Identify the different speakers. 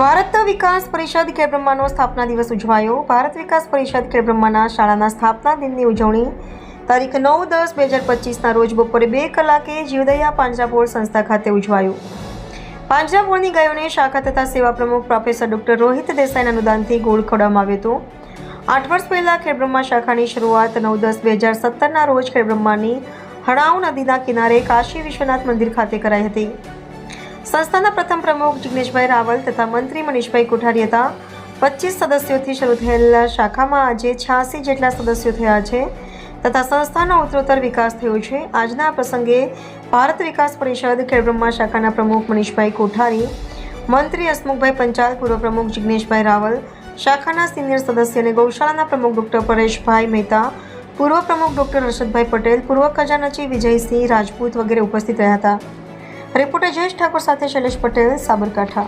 Speaker 1: ભારત વિકાસ પરિષદ ખેડબ્રહ્માનો સ્થાપના દિવસ ઉજવાયો. ભારત વિકાસ પરિષદ ખેડબ્રહ્માના શાળાના સ્થાપના દિનની ઉજવણી તારીખ નવ દસ બે હજાર પચીસના રોજ બપોરે બે કલાકે જીવદયા પાંજરાપોળ સંસ્થા ખાતે ઉજવાયું. પાંજરાપોળની ગાયોને શાખા તથા સેવા પ્રમુખ પ્રોફેસર ડૉક્ટર રોહિત દેસાઈના અનુદાનથી ગોળ ખોડવામાં આવ્યો હતો. આઠ વર્ષ પહેલાં ખેડબ્રહ્મા શાખાની શરૂઆત નવ દસ બે હજાર સત્તરના રોજ ખેડબ્રહ્માની હણાવ નદીના કિનારે કાશી વિશ્વનાથ મંદિર ખાતે કરાઈ હતી. સંસ્થાના પ્રથમ પ્રમુખ જિગ્નેશભાઈ રાવલ તથા મંત્રી મનીષભાઈ કોઠારી હતા પચીસ સદસ્યોથી શરૂ થયેલા શાખામાં આજે છ્યાસી જેટલા સદસ્યો થયા છે તથા સંસ્થાનો ઉત્તરોત્તર વિકાસ થયો છે. આજના પ્રસંગે ભારત વિકાસ પરિષદ ખેડબ્રહ્મા શાખાના પ્રમુખ મનીષભાઈ કોઠારી, મંત્રી હસમુખભાઈ પંચાલ, પૂર્વ પ્રમુખ જિગ્નેશભાઈ રાવલ, શાખાના સિનિયર સદસ્ય અને ગૌશાળાના પ્રમુખ ડૉક્ટર પરેશભાઈ મહેતા, પૂર્વ પ્રમુખ ડૉક્ટર હર્ષદભાઈ પટેલ, પૂર્વ ખજાનચી વિજયસિંહ રાજપૂત વગેરે ઉપસ્થિત રહ્યા હતા. રિપોર્ટર જયેશ ઠાકોર સાથે શૈલેષ પટેલ સાબરકાંઠા.